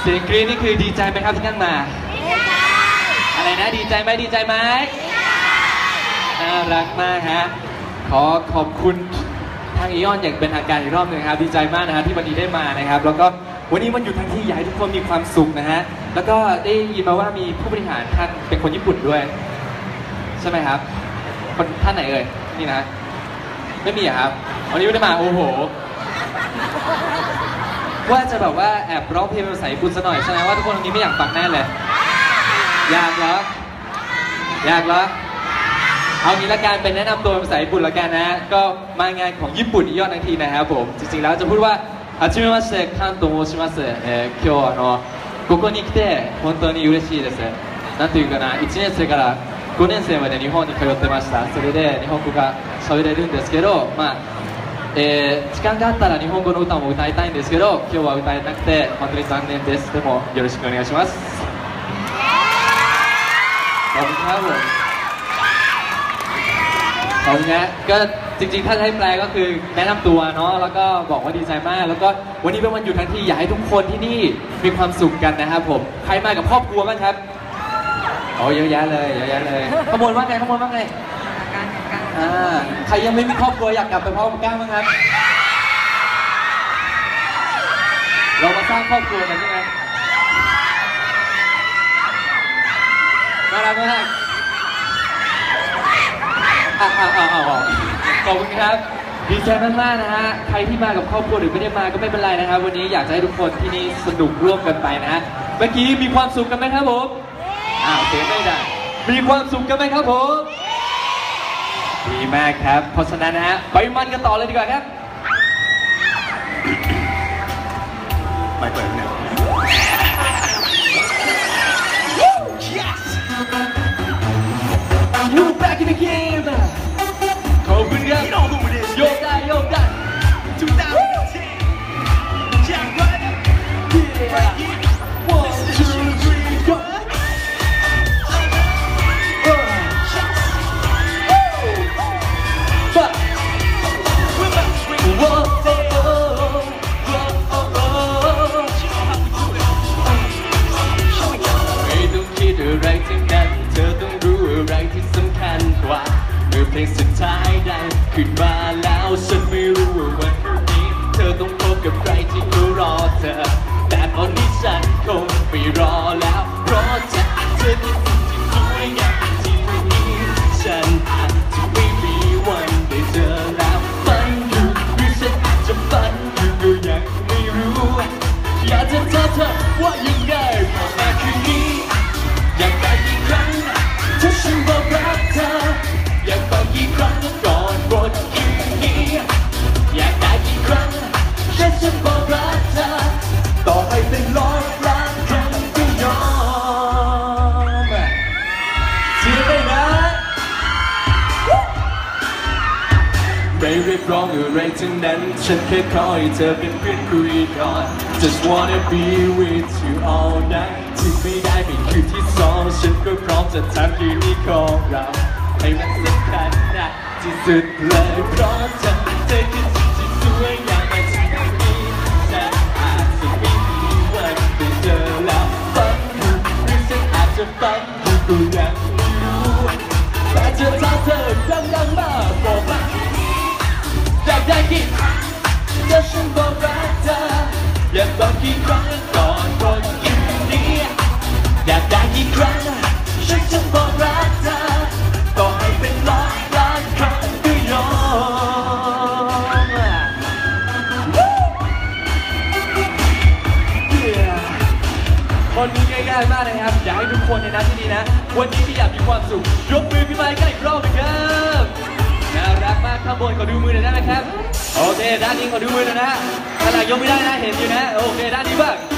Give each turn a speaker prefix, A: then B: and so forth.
A: เสียงกรี๊ดนี่คือดีใจไหมครับที่นั่งมา อะไรนะดีใจไหมดีใจไหมน่ารักมากฮะขอขอบคุณทางอีออนอย่างเป็นทางการอีกรอบหนึ่งครับดีใจมากนะฮะที่วันนี้ได้มานะครับ แล้วก็วันนี้มันอยู่ทั้งที่อยากให้ทุกคนมีความสุขนะฮะแล้วก็ได้ยินมาว่ามีผู้บริหารท่านเป็นคนญี่ปุ่นด้วย ใช่ไหมครับ คนท่านไหนเอ่ยนี่นะ ไม่มีเหรอครับวันนี้ไม่ได้มาโอ้โห ว่าจะแบบว่าแอบร้องเพลงเป็นภาษาญี่ปุ่นซะหน่อยแสดงว่าทุกคนตรงนี้ไม่อยากฟังแน่เลย อยากเหรอ อยากเหรอ เอางี้ละกันเป็นแนะนำตัวเป็นภาษาญี่ปุ่นละกันนะ ก็มางานของญี่ปุ่นอีกยอดทันทีนะครับผม จริงๆแล้วจะพูดว่าはじめまして関東申します、えー今日あのここに来て本当に嬉しいですなんていうかな1年生から5年生まで日本に通ってましたそれで日本語が喋れるんですけどまあ えー時間があったら日本語の歌も歌いたいんですけど今日は歌えなくて本当に残念ですでもよろしくお願いしますขอบคุณครับผมขอบคุณนะก็จริงๆ ถ้าให้แปลก็คือแนะนำตัวเนาะแล้วก็บอกว่าดีใจมาก แล้วก็วันนี้เป็นวันหยุดทั้งทีอยากให้ทุกคนที่นี่มีความสุขกันนะครับผมใครมากับครอบครัวบ้างครับโอ้เยอะแยะเลยเยอะแยะเลยขโมยว่าไงขโมยว่าไงอ่า ใครยังไม่มีครอบครัวอยากกลับไปพร้อมกับก้าวบ้างครับ เรามาสร้างครอบครัวกันใช่ไหมน่ารักมากอะอะอะอะอะขอบคุณครับ ดีใจมากๆนะฮะ ใครที่มากับครอบครัวหรือไม่ได้มาก็ไม่เป็นไรนะครับ วันนี้อยากจะให้ทุกคนที่นี่สนุกร่วมกันไปนะฮะ เมื่อกี้มีความสุขกันไหมครับผม อ้าวเสียงไม่ดังมีความสุขกันไหมครับผม ดีมากครับ เพราะฉะนั้นนะฮะไปมันกันต่อเลยดีกว่าครับ
B: ไม่เปิดเนี่ย
A: You back in the game ขอบคุณครับ งสุดท้ายดังขึ้นมาแล้วฉันไม่รู้ว่าวันพรุ่งนี้ เธอต้องพบกับใครที่เขารอเธอ แต่ตอนนี้ฉันคงไม่รอแล้วเพราะจะอาจจะมีสิ่งที่สวยงามที่ตรงนี้ฉันอาจจะไม่มีวันได้เจอแล้วฝันอยู่หรือฉันอาจจะฝันอยู่ก็ยังไม่รู้ อยากจะถามเธอว่ายั รียกร้องอะไรทั้งนั้น ฉันแค่ขอให้เธอเป็นเพื่อนคุยก่อน Just wanna be with you all night ที่ไม่ได้เป็นคืนที่สอง ฉันก็พร้อมจะทำคืนนี้ของเราให้มันสำคัญนะที่สุดเลยเพราะเธอเธอคือสิ่งที่สวยงามมาที่นี้ฉันอาจจะไม่มีวันได้เจอแล้วฝันหรือฉันอาจจะฝันอยู่ก็ยัง กได้กี่ครั้งฉันบอกรักเธออยากบอกกี่ครั้งก่อนวันคืนนี้อยากได้กี่ครั้งฉันจะบอกรักเธอต่อให้เป็นร้อยล้านครั้งก็ยอม Yeah คนนี้ง่ายๆมากนะครับ อยากให้ทุกคนในนั้นที่นี่นะ วันนี้ที่อยากมีความสุข ยกมือขึ้นมาให้กันอีกรอบหนึงครับ น่ารักมากข้างบนขอดูมือหน่อยได้ไหมครับ โอเค ด้านนี้ขอดูมือหน่อยนะขนาดยกไม่ได้นะ เห็นอยู่นะ โอเค ด้านนี้บ้างด้านนี้บ้างเอามาตบมือพร้อมกันบ้าง